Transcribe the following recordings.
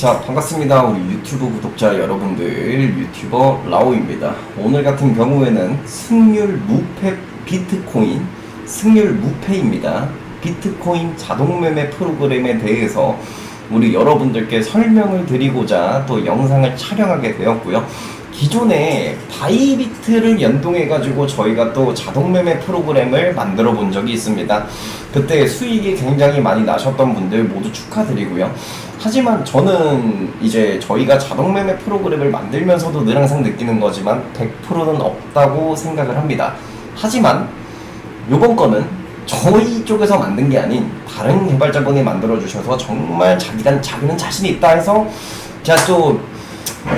자 반갑습니다. 우리 유튜브 구독자 여러분들 유튜버 라오입니다. 오늘 같은 경우에는 승률 무패 비트코인 승률 무패입니다. 비트코인 자동매매 프로그램에 대해서 우리 여러분들께 설명을 드리고자 또 영상을 촬영하게 되었고요 기존에 바이비트를 연동해 가지고 저희가 또 자동매매 프로그램을 만들어 본 적이 있습니다 그때 수익이 굉장히 많이 나셨던 분들 모두 축하드리고요 하지만 저는 이제 저희가 자동매매 프로그램을 만들면서도 늘 항상 느끼는 거지만 100%는 없다고 생각을 합니다. 하지만 요번 거는 저희 쪽에서 만든 게 아닌 다른 개발자분이 만들어 주셔서 정말 자기가 자기는 자신이 있다 해서 제가 또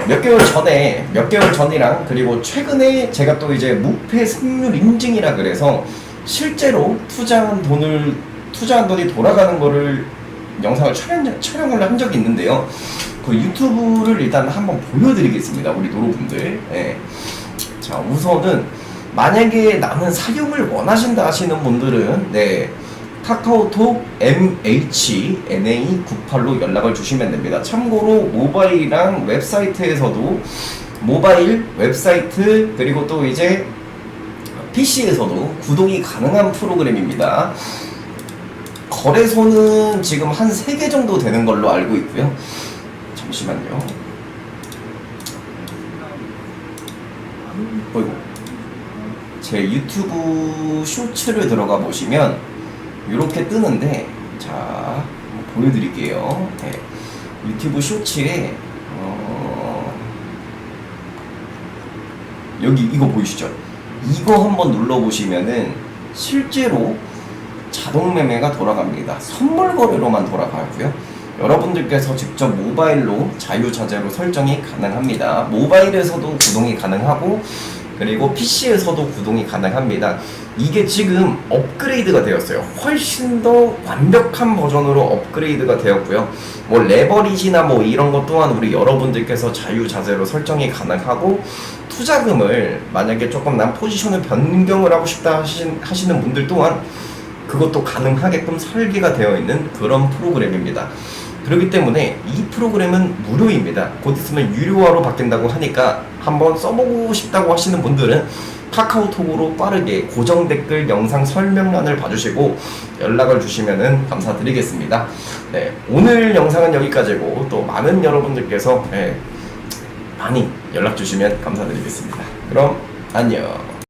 몇 개월 전에 몇 개월 전이랑 그리고 최근에 제가 또 이제 무패 승률 인증이라 그래서 실제로 투자한 돈을 투자한 돈이 돌아가는 거를 영상을 촬영, 촬영을 한 적이 있는데요. 그 유튜브를 일단 한번 보여드리겠습니다. 우리 노로분들. 예. 자, 우선은 만약에 나는 사용을 원하신다 하시는 분들은 네. 카카오톡 MHNA98로 연락을 주시면 됩니다. 참고로 모바일이랑 웹사이트에서도 모바일, 웹사이트, 그리고 또 이제 PC에서도 구동이 가능한 프로그램입니다. 거래소는 지금 한 3개 정도 되는 걸로 알고 있고요. 잠시만요. 어이구. 제 유튜브 쇼츠를 들어가 보시면 이렇게 뜨는데 자 보여드릴게요. 네. 유튜브 쇼츠에 어, 여기 이거 보이시죠? 이거 한번 눌러보시면은 실제로 자동 매매가 돌아갑니다. 선물 거래로만 돌아가고요. 여러분들께서 직접 모바일로 자유자재로 설정이 가능합니다. 모바일에서도 구동이 가능하고 그리고 PC에서도 구동이 가능합니다. 이게 지금 업그레이드가 되었어요. 훨씬 더 완벽한 버전으로 업그레이드가 되었고요. 뭐 레버리지나 뭐 이런 것 또한 우리 여러분들께서 자유자재로 설정이 가능하고 투자금을 만약에 조금 난 포지션을 변경을 하고 싶다 하신, 하시는 분들 또한 그것도 가능하게끔 설계가 되어 있는 그런 프로그램입니다. 그렇기 때문에 이 프로그램은 무료입니다. 곧 있으면 유료화로 바뀐다고 하니까 한번 써보고 싶다고 하시는 분들은 카카오톡으로 빠르게 고정 댓글 영상 설명란을 봐주시고 연락을 주시면 감사드리겠습니다. 네, 오늘 영상은 여기까지고 또 많은 여러분들께서 네, 많이 연락 주시면 감사드리겠습니다. 그럼 안녕.